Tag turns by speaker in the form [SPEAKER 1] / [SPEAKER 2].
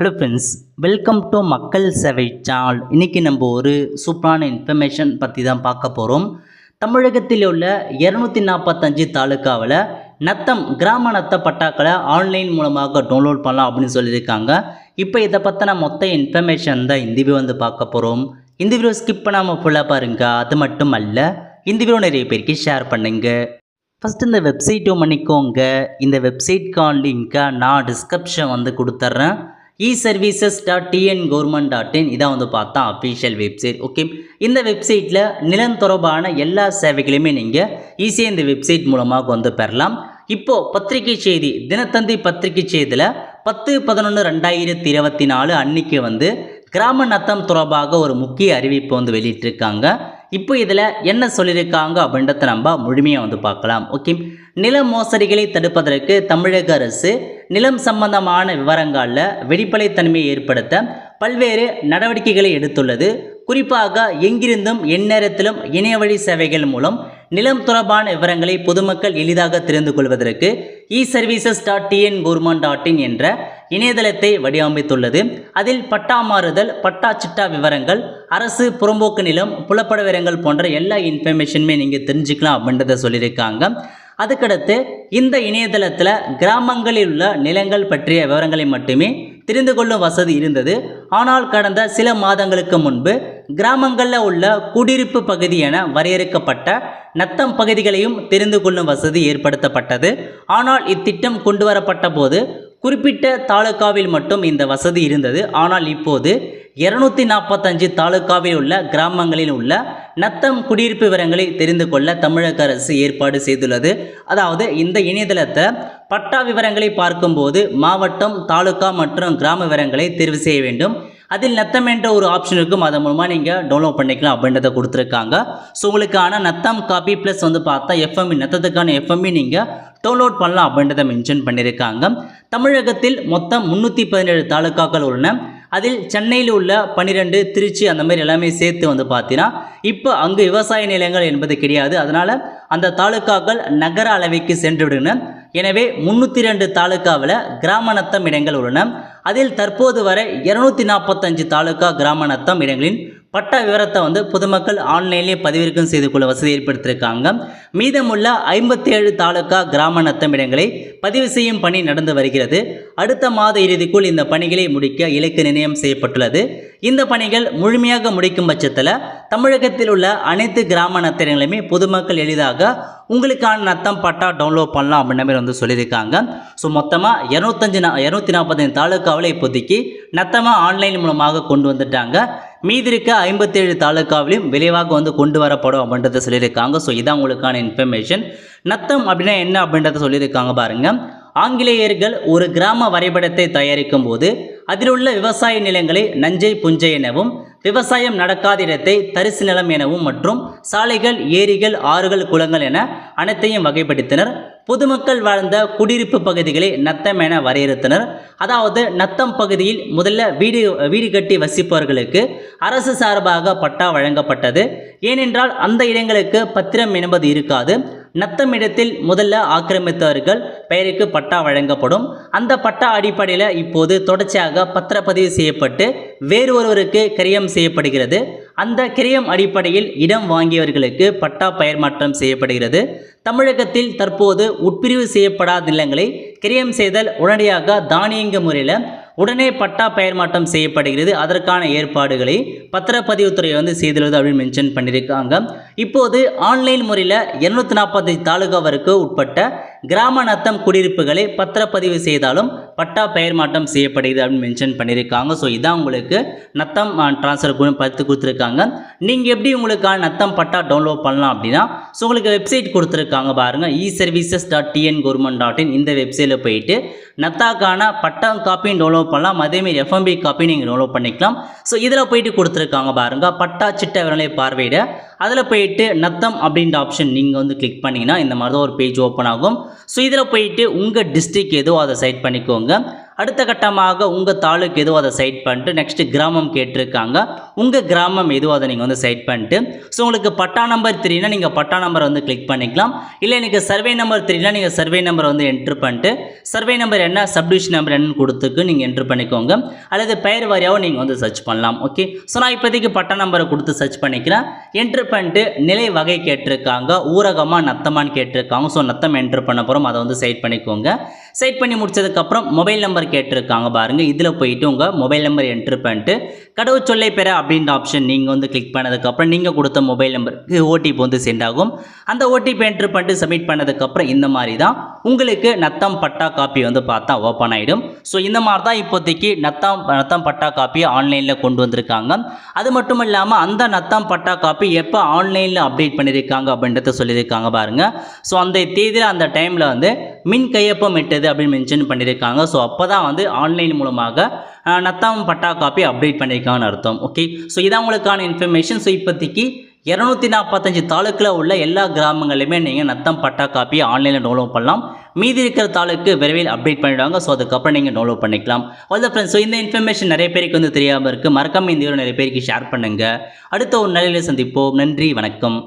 [SPEAKER 1] Hello friends welcome to மக்கள் சேவை channel இன்றைக்கி நம்ம ஒரு சூப்பரான இன்ஃபர்மேஷன் பற்றி தான் பார்க்க போகிறோம் தமிழகத்தில் உள்ள இரநூத்தி நாற்பத்தஞ்சு தாலுக்காவில் நத்தம் கிராம நத்த பட்டாக்களை ஆன்லைன் மூலமாக டவுன்லோட் பண்ணலாம் அப்படின்னு சொல்லியிருக்காங்க. இப்போ இதை பற்றின மொத்த இன்ஃபர்மேஷன் தான் இந்த வீடியோ வந்து பார்க்க போகிறோம் இந்த வீடியோ ஸ்கிப் பண்ணாமல் ஃபுல்லாக பாருங்கள் அது மட்டும் அல்ல இந்த வீடியோ நிறைய பேருக்கு ஷேர் பண்ணுங்கள் ஃபஸ்ட் இந்த வெப்சைட்டும் பண்ணிக்கோங்க. இந்த வெப்சைட்கான லிங்க்கை நான் டிஸ்கிரிப்ஷன் வந்து கொடுத்துட்றேன் e services dot TN government dot in இதான் வந்து பார்த்தா அஃபிஷியல் வெப்சைட் ஓகே இந்த வெப்சைட்டில் நிலம் தொடர்பான எல்லா சேவைகளையுமே நீங்கள் ஈஸியாக இந்த வெப்சைட் மூலமாக வந்து பெறலாம். இப்போது பத்திரிகை செய்தி தினத்தந்தி பத்திரிகை செய்தியில் பத்து பதினொன்று ரெண்டாயிரத்தி இருபத்தி நாலு அன்னைக்கு வந்து கிராம நத்தம் தொடர்பாக ஒரு முக்கிய அறிவிப்பு வந்து வெளியிட்டிருக்காங்க. இப்போ இதில் என்ன சொல்லியிருக்காங்க அப்படின்றத நம்ம முழுமையாக வந்து பார்க்கலாம் ஓகே நில மோசடிகளை தடுப்பதற்கு தமிழக அரசு நிலம் சம்பந்தமான விவரங்களில் வெளிப்படைத்தன்மையை ஏற்படுத்த பல்வேறு நடவடிக்கைகளை எடுத்துள்ளது. குறிப்பாக எங்கிருந்தும் எந்நேரத்திலும் இணையவழி சேவைகள் மூலம் நிலம் தொடர்பான விவரங்களை பொதுமக்கள் எளிதாக தெரிந்து கொள்வதற்கு e services dot TN government dot in என்ற இணையதளத்தை வடிவமைத்துள்ளது. அதில் பட்டா மாறுதல் பட்டா சிட்டா விவரங்கள் அரசு புறம்போக்கு நிலம் புலப்பட விவரங்கள் போன்ற எல்லா இன்ஃபர்மேஷனுமே நீங்கள் தெரிஞ்சுக்கலாம் அப்படின்றத சொல்லியிருக்காங்க. அதுக்கடுத்து இந்த இணையதளத்தில் கிராமங்களில் உள்ள நிலங்கள் பற்றிய விவரங்களை மட்டுமே தெரிந்து கொள்ளும் வசதி இருந்தது. ஆனால் கடந்த சில மாதங்களுக்கு முன்பு கிராமங்களில் உள்ள குடியிருப்பு பகுதி என வரையறுக்கப்பட்ட நத்தம் பகுதிகளையும் தெரிந்து கொள்ளும் வசதி ஏற்படுத்தப்பட்டது. ஆனால் இத்திட்டம் கொண்டு வரப்பட்ட போது குறிப்பிட்ட தாலுகாவில் மட்டும் இந்த வசதி இருந்தது. ஆனால் இப்போது இருநூத்தி நாற்பத்தஞ்சு தாலுக்காவில் உள்ள கிராமங்களில் உள்ள நத்தம் குடியிருப்பு விவரங்களை தெரிந்து கொள்ள தமிழக அரசு ஏற்பாடு செய்துள்ளது. அதாவது இந்த இணையதளத்தை பட்டா விவரங்களை பார்க்கும்போது மாவட்டம் தாலுகா மற்றும் கிராம விவரங்களை தேர்வு செய்ய வேண்டும். அதில் நத்தம் என்ற ஒரு ஆப்ஷன் இருக்கும். அதன் மூலமாக நீங்கள் டவுன்லோட் பண்ணிக்கலாம் அப்படின்றத கொடுத்துருக்காங்க. ஸோ உங்களுக்கான நத்தம் காப்பி ப்ளஸ் வந்து பார்த்தா எஃப்எம்இ நத்தத்துக்கான எஃப்எம்இ நீங்கள் டவுன்லோட் பண்ணலாம் அப்படின்றத மென்ஷன் பண்ணியிருக்காங்க. தமிழகத்தில் மொத்தம் முந்நூற்றி பதினேழு தாலுக்காக்கள் உள்ளன. அதில் சென்னையில் உள்ள பன்னிரெண்டு திருச்சி அந்த மாதிரி எல்லாமே சேர்த்து வந்து பார்த்தீங்கன்னா இப்போ அங்கு விவசாய நிலங்கள் என்பது கிடையாது. அதனால் அந்த தாலுக்காக்கள் நகர அளவைக்கு சென்று விடுன எனவே முந்நூற்றி ரெண்டு தாலுக்காவில் கிராம நத்தம் இடங்கள் உள்ளன. அதில் தற்போது வரை இருநூத்தி நாற்பத்தஞ்சு தாலுக்கா கிராம நத்தம் இடங்களின் பட்டா விவரத்தை வந்து பொதுமக்கள் ஆன்லைன்லேயே பதிவிறக்கம் செய்து கொள்ள வசதி ஏற்படுத்தியிருக்காங்க. மீதமுள்ள ஐம்பத்தேழு தாலுக்கா கிராம நத்தம் இடங்களை பதிவு செய்யும் பணி நடந்து வருகிறது. அடுத்த மாத இறுதிக்குள் இந்த பணிகளை முடிக்க இலக்கு நிர்ணயம் செய்யப்பட்டுள்ளது. இந்த பணிகள் முழுமையாக முடிக்கும் பட்சத்தில் தமிழகத்தில் உள்ள அனைத்து கிராம நத்தங்களுமே பொதுமக்கள் எளிதாக உங்களுக்கான நத்தம் பட்டா டவுன்லோட் பண்ணலாம் அப்படின்ற மாதிரி வந்து சொல்லியிருக்காங்க. ஸோ மொத்தமாக இரநூத்தஞ்சு நா இரநூத்தி நாற்பத்தஞ்சு தாலுக்காவில் இப்போதைக்கு நத்தமாக ஆன்லைன் மூலமாக கொண்டு வந்துட்டாங்க. மீதி இருக்க ஐம்பத்தேழு தாலுக்காவிலையும் விரைவாக வந்து கொண்டு வரப்படும் அப்படின்றத சொல்லியிருக்காங்க. ஸோ இதான் உங்களுக்கான இன்ஃபர்மேஷன் நத்தம் அப்படின்னா என்ன அப்படின்றத சொல்லியிருக்காங்க பாருங்கள் ஆங்கிலேயர்கள் ஒரு கிராம வரைபடத்தை தயாரிக்கும் போது அதில் உள்ள விவசாய நிலங்களை நஞ்சை புஞ்சை எனவும் விவசாயம் நடக்காத இடத்தை தரிசு நிலம் எனவும் மற்றும் சாலைகள் ஏரிகள் ஆறுகள் குளங்கள் என அனைத்தையும் வகைப்படுத்தினர். பொதுமக்கள் வாழ்ந்த குடியிருப்பு பகுதிகளை நத்தம் என வரையறுத்தனர். அதாவது நத்தம் பகுதியில் முதல்ல வீடு வீடு கட்டி வசிப்பவர்களுக்கு அரசு சார்பாக பட்டா வழங்கப்பட்டது. ஏனென்றால் அந்த இடங்களுக்கு பத்திரம் என்பது இருக்காது. நத்தமிடத்தில் முதல்ல ஆக்கிரமித்தவர்கள் பெயருக்கு பட்டா வழங்கப்படும். அந்த பட்டா அடிப்படையில் இப்போது தொடர்ச்சியாக பத்திரப்பதிவு செய்யப்பட்டு வேறு ஒருவருக்கு கிரயம் செய்யப்படுகிறது. அந்த கிரயம் அடிப்படையில் இடம் வாங்கியவர்களுக்கு பட்டா பெயர் மாற்றம் செய்யப்படுகிறது. தமிழகத்தில் தற்போது உட்பிரிவு செய்யப்படாத நிலங்களை கிரயம் செய்தல் உடனடியாக தானியங்க முறையில் உடனே பட்டா பெயர் மாற்றம் செய்யப்படுகிறது. அதற்கான ஏற்பாடுகளை பத்திரப்பதிவுத்துறை வந்து செய்துள்ளது அப்படின்னு மென்ஷன் பண்ணியிருக்காங்க. இப்போது ஆன்லைன் முறையில் இரநூத்தி நாற்பது தாலுகாவிற்கு உட்பட்ட கிராம நத்தம் குடியிருப்புகளை பத்திரப்பதிவு செய்தாலும் பட்டா பெயர் மாற்றம் செய்யப்படுகிறது அப்படின்னு மென்ஷன் பண்ணியிருக்காங்க. ஸோ இதான் உங்களுக்கு நத்தம் ட்ரான்ஸ்ஃபர் பார்த்து கொடுத்துருக்காங்க. நீங்கள் எப்படி உங்களுக்கான நத்தம் பட்டா டவுன்லோட் பண்ணலாம் அப்படின்னா ஸோ உங்களுக்கு வெப்சைட் கொடுத்துருக்காங்க பாருங்கள் e services dot TN government dot in இந்த வெப்சைட்டில் போயிட்டு நத்தாக்கான பட்டா காப்பியும் டவுன்லோட் பண்ணலாம். அதேமாரி எஃப்எம்பி காப்பியும் நீங்கள் டவுன்லோட் பண்ணிக்கலாம். ஸோ இதில் போயிட்டு கொடுத்துருக்காங்க பாருங்கள் பட்டா சிட்ட விரலை பார்வையிட அதில் போயிட்டு நத்தம் அப்படின்ற ஆப்ஷன் நீங்கள் வந்து கிளிக் பண்ணிங்கன்னா இந்த மாதிரி தான் ஒரு பேஜ் ஓப்பன் ஆகும். ஸோ இதில் போயிட்டு உங்கள் டிஸ்ட்ரிக் எதோ அதை செலக்ட் பண்ணிக்கோங்க. அடுத்த கட்டமாக உங்கள் தாலுக்கு எதுவோ அதை சைட் பண்ணிட்டு நெக்ஸ்ட்டு கிராமம் கேட்டிருக்காங்க. உங்கள் கிராமம் எதுவோ அதை நீங்கள் வந்து சைட் பண்ணிட்டு ஸோ உங்களுக்கு பட்டா நம்பர் தெரியும்னா நீங்கள் பட்டா நம்பரை வந்து கிளிக் பண்ணிக்கலாம். இல்லை எனக்கு சர்வே நம்பர் த்ரீனா நீங்கள் சர்வே நம்பரை வந்து என்ட்ரு பண்ணிட்டு சர்வே நம்பர் என்ன சப்டிவிஷன் நம்பர் என்னன்னு கொடுத்துக்கு நீங்கள் என்ட்ரு பண்ணிக்கோங்க. அல்லது பெயர் வாரியாகவும் நீங்கள் வந்து சர்ச் பண்ணலாம் ஓகே ஸோ நான் இப்போதைக்கு பட்டா நம்பரை கொடுத்து சர்ச் பண்ணிக்கிறேன். என்ட்ரு பண்ணிட்டு நிலை வகை கேட்டிருக்காங்க ஊரகமாக நத்தமான்னு கேட்டிருக்காங்க. ஸோ நத்தம் என்ட்ரு பண்ண போகிறோம் அதை வந்து சைட் பண்ணிக்கோங்க. செட் பண்ணி முடிச்சதுக்கப்புறம் மொபைல் நம்பர் கேட்டிருக்காங்க பாருங்கள் இதில் போயிட்டு உங்கள் மொபைல் நம்பர் என்ட்ரு பண்ணிட்டு கடவுச்சொல்லை பெற அப்படின்ற ஆப்ஷன் நீங்கள் வந்து கிளிக் பண்ணதுக்கப்புறம் நீங்கள் கொடுத்த மொபைல் நம்பருக்கு ஓடிபி வந்து சென்ட் ஆகும். அந்த ஓடிபி என்ட்ரு பண்ணிட்டு சப்மிட் பண்ணதுக்கப்புறம் இந்த மாதிரி தான் உங்களுக்கு நத்தம் பட்டா காப்பி வந்து பார்த்தா ஓப்பன் ஆகிடும் ஸோ இந்த மாதிரி தான் இப்போதைக்கு நத்தம் நத்தம் பட்டா காப்பியை ஆன்லைனில் கொண்டு வந்திருக்காங்க. அது மட்டும் இல்லாமல் அந்த நத்தம் பட்டா காப்பி எப்போ ஆன்லைனில் அப்டேட் பண்ணியிருக்காங்க அப்படின்றத சொல்லியிருக்காங்க பாருங்கள் ஸோ அந்த தேதியில் அந்த டைமில் வந்து மின் கையொப்பம் இட்டது அப்படின்னு மென்ஷன் பண்ணியிருக்காங்க ஸோ அப்போ தான் வந்து ஆன்லைன் மூலமாக நத்தாம் பட்டா காப்பி அப்டேட் பண்ணியிருக்காங்கன்னு அர்த்தம். ஓகே ஸோ இதான் உங்களுக்கான இன்ஃபர்மேஷன் ஸோ இப்போதைக்கு இரநூத்தி நாற்பத்தஞ்சு தாலுக்கில் உள்ள எல்லா கிராமங்களையுமே நீங்கள் நத்தம் பட்டா காப்பியை ஆன்லைனில் டவுன்லோட் பண்ணலாம். மீதி இருக்கிற தாலுக்கு விரைவில் அப்டேட் பண்ணிவிடுவாங்க ஸோ அதுக்கப்புறம் நீங்கள் டவுன்லோட் பண்ணிக்கலாம். ஆல் ஃப்ரெண்ட்ஸ் ஸோ இந்த இன்ஃபர்மேஷன் நிறைய பேருக்கு வந்து தெரியாமல் இருக்குது மறக்காம இந்த வீடியோ நிறைய பேருக்கு ஷேர் பண்ணுங்கள் அடுத்த ஒரு நிலையில் சந்திப்போம். நன்றி. வணக்கம்.